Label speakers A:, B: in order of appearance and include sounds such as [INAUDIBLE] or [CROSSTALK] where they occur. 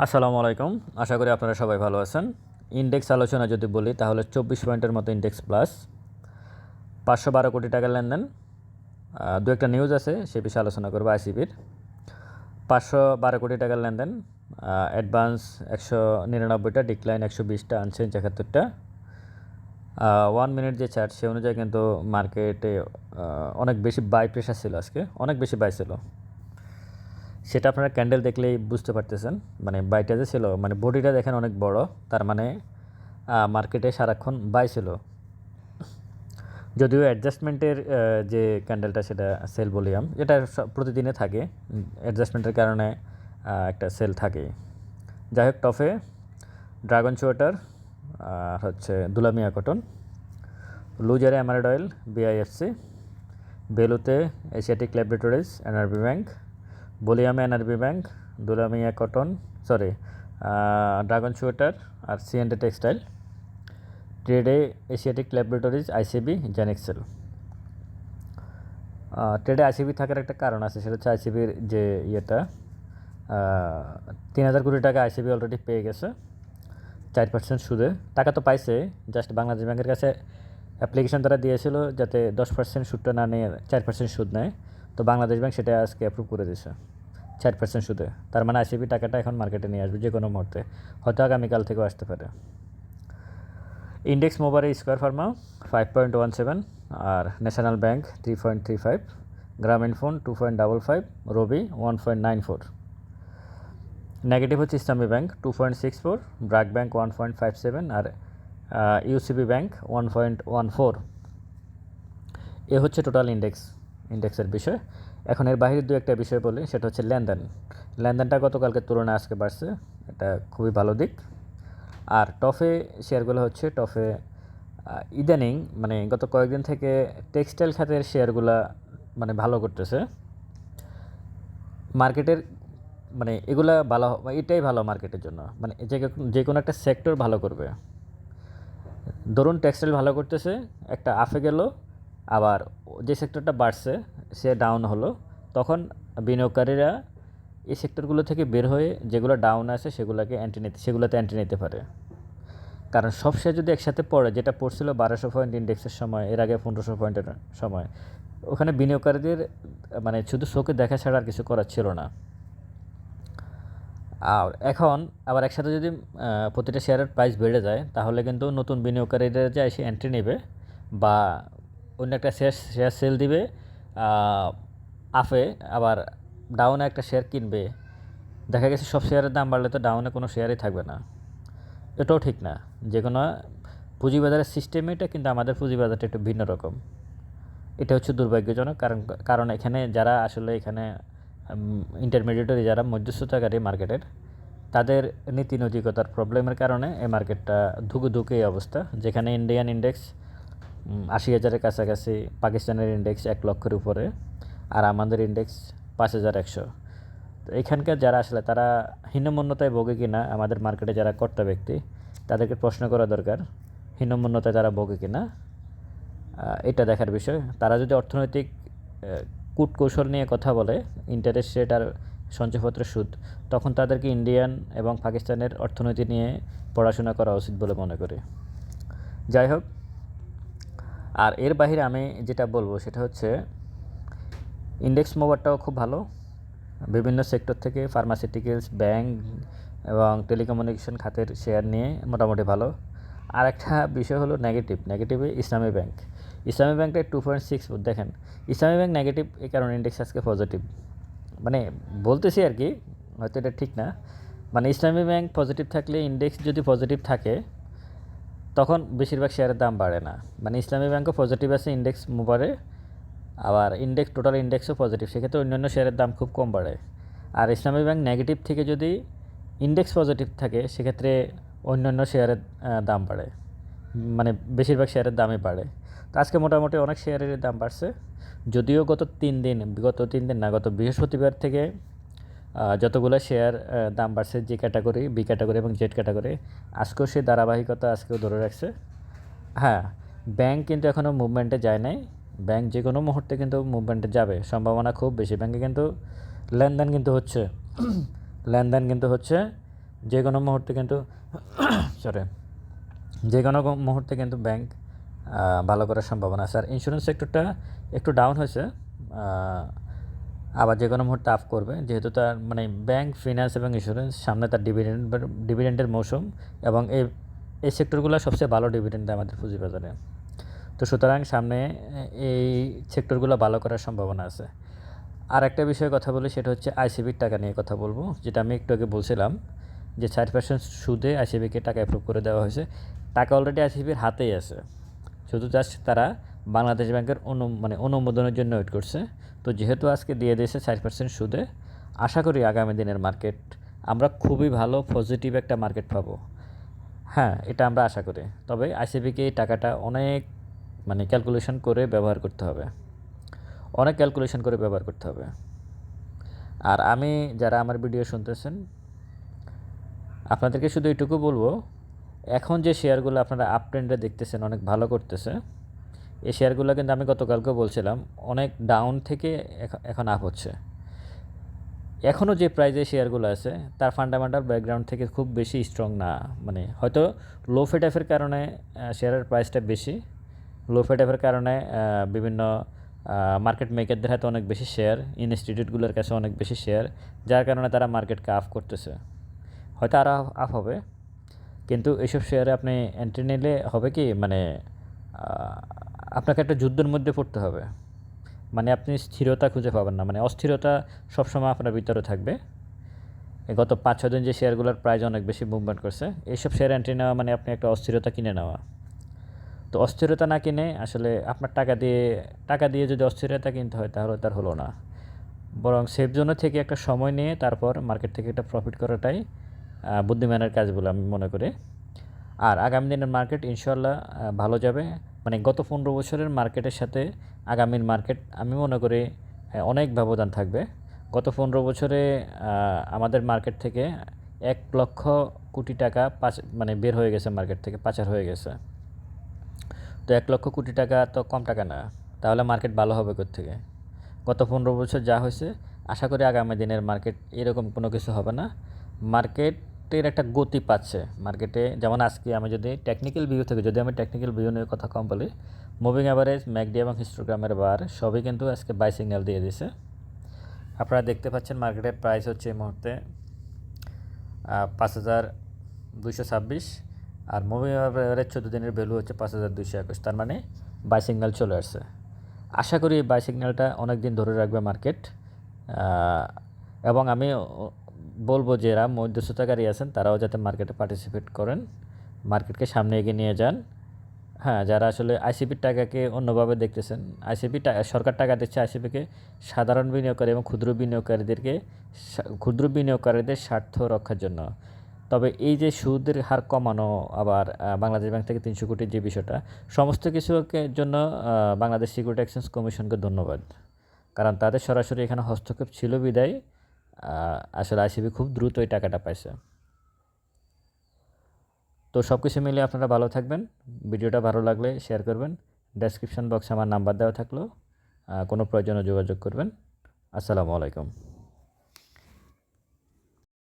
A: আসসালামু আলাইকুম। আশা করি আপনারা সবাই ভালো আছেন। ইন্ডেক্স আলোচনা যদি বলি, তাহলে চব্বিশ পয়েন্টের মতো ইন্ডেক্স প্লাস। পাঁচশো বারো কোটি টাকার লেনদেন। দু একটা নিউজ আছে, সে বিষয়ে আলোচনা করব আইসিবির। পাঁচশো বারো কোটি টাকার লেনদেন। অ্যাডভান্স একশো নিরানব্বইটা ডিক্লাইন একশো বিশটা আনচেঞ্জ একাত্তরটা। ওয়ান মিনিট যে চার্ট সে অনুযায়ী কিন্তু মার্কেটে অনেক বেশি বাই প্রেশার ছিল আজকে। অনেক বেশি বাই ছিল। সেটা আপনারা ক্যান্ডেল দেখলেই বুঝতে পারতেছেন। মানে বাইটা যে ছিল মানে বডিটা দেখেন অনেক বড়, তার মানে মার্কেটে সারাক্ষণ বাই ছিল। যদিও অ্যাডজাস্টমেন্টের যে ক্যান্ডেলটা সেটা সেল বলিয়াম এটা প্রতিদিনে থাকে অ্যাডজাস্টমেন্টের কারণে একটা সেল থাকে যাই হোক টফে ড্রাগন চুয়াটার আর হচ্ছে দুলামিয়া কটন লুজারে অ্যামারেড অয়েল বিআইএফসি বেলুতে Asiatic laboratories NRB bank বলিয়ামে NRB bank Dulamia cotton sorry Dragon Sweater আর সিএনডে টেক্সটাইল, ট্রেডে এশিয়াটিক ল্যাবরেটরিজ আইসিবি জেনেক্সেল। ট্রেডে আইসিবি থাকার একটা কারণ আছে, সেটা হচ্ছে আইসিবির যে ইয়েটা তিন হাজার কোটি টাকা আইসিবি অলরেডি পেয়ে গেছে, চার পার্সেন্ট সুদে। টাকা তো পাইছে জাস্ট বাংলাদেশ ব্যাংকের কাছে অ্যাপ্লিকেশন তারা দিয়েছিল যাতে দশ পার্সেন্ট সুদটা না নিয়ে চার পার্সেন্ট সুদ নেয়, তো বাংলাদেশ ব্যাংক সেটা আজকে অ্যাপ্রুভ করে দিয়েছে। চার পার্সেন্ট সুদে। তার মানে আইসিবি টাকাটা এখন মার্কেটে নিয়ে আসবে যে কোনো মুহূর্তে। হয়তো আগামীকাল থেকেও আসতে পারে। Index মোবারে Square pharma five point one seven আর National bank three point three five Grameen phone two point double five Robi one point nine four negative হচ্ছে Islami bank two point six four BRAC bank one point five seven আর UCB bank one point one four এ হচ্ছে total index ইন্ডেক্সের বিষয়। এখন এর বাইরে দু একটা বিষয় বলি, সেটা হচ্ছে লেনদেন। লেনদেনটা গতকালকের তুলনায় আজকে বাড়ছে, এটা খুবই ভালো দিক। আর টফে শেয়ারগুলো হচ্ছে, টফে ইদানিং মানে গত কয়েকদিন থেকে টেক্সটাইল খাতের শেয়ারগুলা মানে ভালো করতেছে। মার্কেটের মানে এগুলা ভালো, এটাই ভালো মার্কেটের জন্য। মানে যে যে কোনো একটা সেক্টর ভালো করবে। ধরুন টেক্সটাইল ভালো করতেছে, একটা আফে গেল আবার যে সেক্টরটা বাড়ছে, সে ডাউন হলো। তখন বিনিয়োগকারীরা এই সেক্টরগুলো থেকে বের হয়ে যেগুলো ডাউন আছে, সেগুলোকে অ্যান্টি নিতে, সেগুলোতে অ্যান্টি নিতে পারে। কারণ সব শেয়ার যদি একসাথে পড়ে, যেটা পড়ছিল বারোশো পয়েন্ট ইন্ডেক্সের সময়, এর আগে পনেরোশো পয়েন্টের সময়, ওখানে বিনিয়োগকারীদের মানে শুধু শোকে দেখা ছাড়া আর কিছু করার ছিল না। আর এখন আবার একসাথে যদি প্রতিটা শেয়ারের প্রাইস বেড়ে যায়, তাহলে কিন্তু নতুন বিনিয়োগকারীরা যে এসে এন্ট্রি নেবে, বা অন্য একটা শেয়ার শেয়ার সেল দিবে আফে আবার ডাউনে একটা শেয়ার কিনবে। দেখা গেছে সব শেয়ারের দাম বাড়লে তো ডাউনে কোনো শেয়ারই থাকবে না। এটাও ঠিক না। যে কোনো পুঁজিবাজারের সিস্টেম এটা, কিন্তু আমাদের পুঁজিবাজারটা একটু ভিন্ন রকম। এটা হচ্ছে দুর্ভাগ্যজনক, কারণ কারণ এখানে যারা আসলে এখানে ইন্টারমিডিয়েটারি যারা মধ্যস্থতাকারী মার্কেটের তাদের নীতি নৈতিকতার প্রবলেমের কারণে এই মার্কেটটা ধুকে ধুকে অবস্থা। যেখানে ইন্ডিয়ান ইন্ডেক্স আশি হাজারের কাছাকাছি পাকিস্তানের ইন্ডেক্স এক লক্ষের উপরে আর আমাদের ইন্ডেক্স পাঁচ হাজার একশো। তো এখানকার যারা আসলে তারা হীনমন্যতায় ভোগে কিনা আমাদের মার্কেটে যারা কর্তা ব্যক্তি তাদেরকে প্রশ্ন করা দরকার হীনমন্যতায় তারা ভোগে কিনা। আহ, এটা দেখার বিষয়। তারা যদি অর্থনৈতিক কূটকৌশল নিয়ে কথা বলে ইন্টারেস্ট রেট আর সঞ্চয়পত্রের সুদ তখন তাদেরকে ইন্ডিয়ান এবং পাকিস্তানের অর্থনীতি নিয়ে পড়াশোনা করা উচিত বলে মনে করি। যাই হোক আর এর বাইরে আমি যেটা বলব সেটা হচ্ছে ইন্ডেক্স মোবারটাও খুব ভালো। বিভিন্ন সেক্টর থেকে ফার্মাসিউটিক্যালস ব্যাংক এবং টেলিকমিউনিকেশন খাতের শেয়ার নিয়ে মোটামুটি ভালো। আর একটা বিষয় হলো নেগেটিভ নেগেটিভে ইসলামী ব্যাংক ইসলামী ব্যাংকটা টু পয়েন্ট সিক্স দেখেন, ইসলামী ব্যাংক নেগেটিভ এই কারণে ইন্ডেক্স আজকে পজিটিভ মানে বলতেছি আর কি, হয়তো এটা ঠিক না। মানে ইসলামী ব্যাংক পজিটিভ থাকলে ইন্ডেক্স যদি পজিটিভ থাকে তখন বেশিরভাগ শেয়ারের দাম বাড়ে না। মানে ইসলামী ব্যাংকও পজিটিভ আছে ইন্ডেক্স মোবারে আবার ইন্ডেক্স টোটাল ইন্ডেক্সও পজিটিভ সেক্ষেত্রে অন্যান্য শেয়ারের দাম খুব কম বাড়ে। আর ইসলামী ব্যাংক নেগেটিভ থেকে যদি ইন্ডেক্স পজিটিভ থাকে, সেক্ষেত্রে অন্যান্য শেয়ারের দাম বাড়ে। মানে বেশিরভাগ শেয়ারের দামই বাড়ে। তো আজকে মোটামুটি অনেক শেয়ারের দাম বাড়ছে। যদিও গত তিন দিন, গত তিন দিন না, গত বৃহস্পতিবার থেকে যতগুলো শেয়ার দাম বাড়ছে জি ক্যাটাগরি বি ক্যাটাগরি এবং জেড ক্যাটাগরি আজকেও সেই ধারাবাহিকতা আজকেও ধরে রাখছে। হ্যাঁ ব্যাংক কিন্তু এখনও মুভমেন্টে যায় নাই। ব্যাংক যে কোনো মুহূর্তে কিন্তু মুভমেন্টে যাবে। সম্ভাবনা খুব বেশি। ব্যাংকে কিন্তু লেনদেন কিন্তু হচ্ছে। [CLEARS THROAT] লেনদেন কিন্তু হচ্ছে। যে কোনো মুহূর্তে কিন্তু সরি যে কোনো মুহূর্তে কিন্তু ব্যাংক ভালো করার সম্ভাবনা আছে। আর ইন্স্যুরেন্স সেক্টরটা একটু ডাউন হয়েছে। আবার যে কোনো মুহূর্তে আপ করবে। যেহেতু তার মানে ব্যাংক, ফিনান্স এবং ইন্স্যুরেন্স সামনে তার ডিভিডেন্ড ডিভিডেন্ডের মৌসুম এবং এই এই সেক্টরগুলো সবচেয়ে ভালো ডিভিডেন্ড আমাদের পুঁজিবাজারে। তো সুতরাং সামনে এই সেক্টরগুলো ভালো করার সম্ভাবনা আছে। আর একটা বিষয়ে কথা বলি, সেটা হচ্ছে আইসিবির টাকা নিয়ে কথা বলব, যেটা আমি একটু আগে বলছিলাম যে চার পার্সেন্ট সুদে আইসিবিকে টাকা অ্যাপ্রুভ করে দেওয়া হয়েছে। টাকা অলরেডি আইসিবির হাতেই আছে। শুধু জাস্ট তারা বাংলাদেশ ব্যাংকের অনু মানে অনুমোদনের জন্য ওয়েট করছে। তো যেহেতু আজকে দিয়ে দিয়েছে চার পার্সেন্ট সুদে, আশা করি আগামী দিনের মার্কেট আমরা খুবই ভালো পজিটিভ একটা মার্কেট পাবো। হ্যাঁ এটা আমরা আশা করি। তবে আইসিবিকে এই টাকাটা অনেক মানে ক্যালকুলেশন করে ব্যবহার করতে হবে। অনেক ক্যালকুলেশন করে ব্যবহার করতে হবে। আর আমি, যারা আমার ভিডিও শুনতেছেন, আপনাদেরকে শুধু এইটুকু বলব, এখন যে শেয়ারগুলো আপনারা আপ ট্রেন্ডে দেখতেছেন, অনেক ভালো করতেছে এই শেয়ারগুলো কিন্তু আমি গতকালকে বলছিলাম, অনেক ডাউন থেকে এখ- এখন আপ হচ্ছে। এখনও যে প্রাইজে শেয়ারগুলো আছে, তার ফান্ডামেন্টাল ব্যাকগ্রাউন্ড থেকে খুব বেশি স্ট্রং না। মানে হয়তো লো ফেটাফের কারণে শেয়ারের প্রাইসটা বেশি। লো ফেটাফের কারণে বিভিন্ন মার্কেট মেকারদের হাতে অনেক বেশি শেয়ার ইনস্টিটিউটগুলোর কাছে অনেক বেশি শেয়ার যার কারণে তারা মার্কেটকে আফ করতেছে। হয়তো আরও আপ হবে, কিন্তু এইসব শেয়ারে আপনি এন্ট্রি নিলে হবে কি মানে আপনাকে একটা যুদ্ধের মধ্যে পড়তে হবে। মানে আপনি স্থিরতা খুঁজে পাবেন না। মানে অস্থিরতা সবসময় আপনার ভিতরে থাকবে। গত পাঁচ ছ দিন যে শেয়ারগুলোর প্রাইস অনেক বেশি মুভমেন্ট করছে, এইসব শেয়ার এন্ট্রি নেওয়া মানে আপনি একটা অস্থিরতা কিনে নেওয়া। তো অস্থিরতা না কিনে আসলে আপনার টাকা দিয়ে টাকা দিয়ে যদি অস্থিরতা কিনতে হয় তাহলে তার হলো না। বরং সেফ জোনে থেকে একটা সময় নিয়ে তারপর মার্কেট থেকে একটা প্রফিট করাটাই বুদ্ধিমানের কাজ বলে আমি মনে করি। আর আগামী দিনের মার্কেট ইনশাল্লাহ ভালো যাবে। মানে গত পনেরো বছরের মার্কেটের সাথে আগামীর মার্কেট আমি মনে করি অনেক ব্যবধান থাকবে। গত পনেরো বছরে আমাদের মার্কেট থেকে এক লক্ষ কোটি টাকা পাচ মানে বের হয়ে গেছে মার্কেট থেকে, পাচার হয়ে গেছে। তো এক লক্ষ কোটি টাকা তো কম টাকা না, তাহলে মার্কেট ভালো হবে থেকে গত পনেরো বছর যা হয়েছে, আশা করি আগামী দিনের মার্কেট এরকম কোনো কিছু হবে না। মার্কেটের একটা গতি পাচ্ছে। মার্কেটে যেমন আজকে আমি যদি টেকনিক্যাল ভিউ থেকে যদি আমি টেকনিক্যাল ভিউ নিয়ে কথা কম বলি মুভিং অ্যাভারেজ ম্যাকডি এবং হিস্টোগ্রামের বার সবই কিন্তু আজকে বাই সিগন্যাল দিয়ে দিছে আপনারা দেখতে পাচ্ছেন মার্কেটের প্রাইস হচ্ছে এই মুহূর্তে পাঁচ হাজার দুইশো ছাব্বিশ আর মুভি অ্যাভারেজ চোদ্দ দিনের ভ্যালু হচ্ছে পাঁচ হাজার দুইশো একুশ। তার মানে বাই সিগন্যাল চলে আসছে। আশা করি বাই সিগন্যালটা অনেক দিন ধরে রাখবে মার্কেট এবং আমি বলব যে এরা মধ্যস্থতাকারী আছেন, তারাও যাতে মার্কেটে পার্টিসিপেট করেন, মার্কেটকে সামনে এগিয়ে নিয়ে যান। হ্যাঁ যারা আসলে আইসিপির টাকাকে অন্যভাবে দেখতেছেন আইসিপি সরকার টাকা দিচ্ছে আইসিপিকে সাধারণ বিনিয়োগকারী এবং ক্ষুদ্র বিনিয়োগকারীদেরকে ক্ষুদ্র বিনিয়োগকারীদের স্বার্থ রক্ষার জন্য। তবে এই যে সুদের হার কমানো, আবার বাংলাদেশ ব্যাংক থেকে তিনশো কোটির যে বিষয়টা, সমস্ত কিছুকে জন্য বাংলাদেশ সিকিউরিটি এক্সচেঞ্জ কমিশনকে ধন্যবাদ। কারণ তাদের সরাসরি এখানে হস্তক্ষেপ ছিল বিদায়। আসলে আইসিবি খুব দ্রুত এই টাকাটা পাইছে। তো সব কিছু মিলে আপনারা ভালো থাকবেন। ভিডিওটা ভালো লাগলে শেয়ার করবেন। ডেসক্রিপশন বক্সে আমার নাম্বার দেওয়া থাকল। কোনো প্রয়োজনে যোগাযোগ করবেন। আসসালামু আলাইকুম।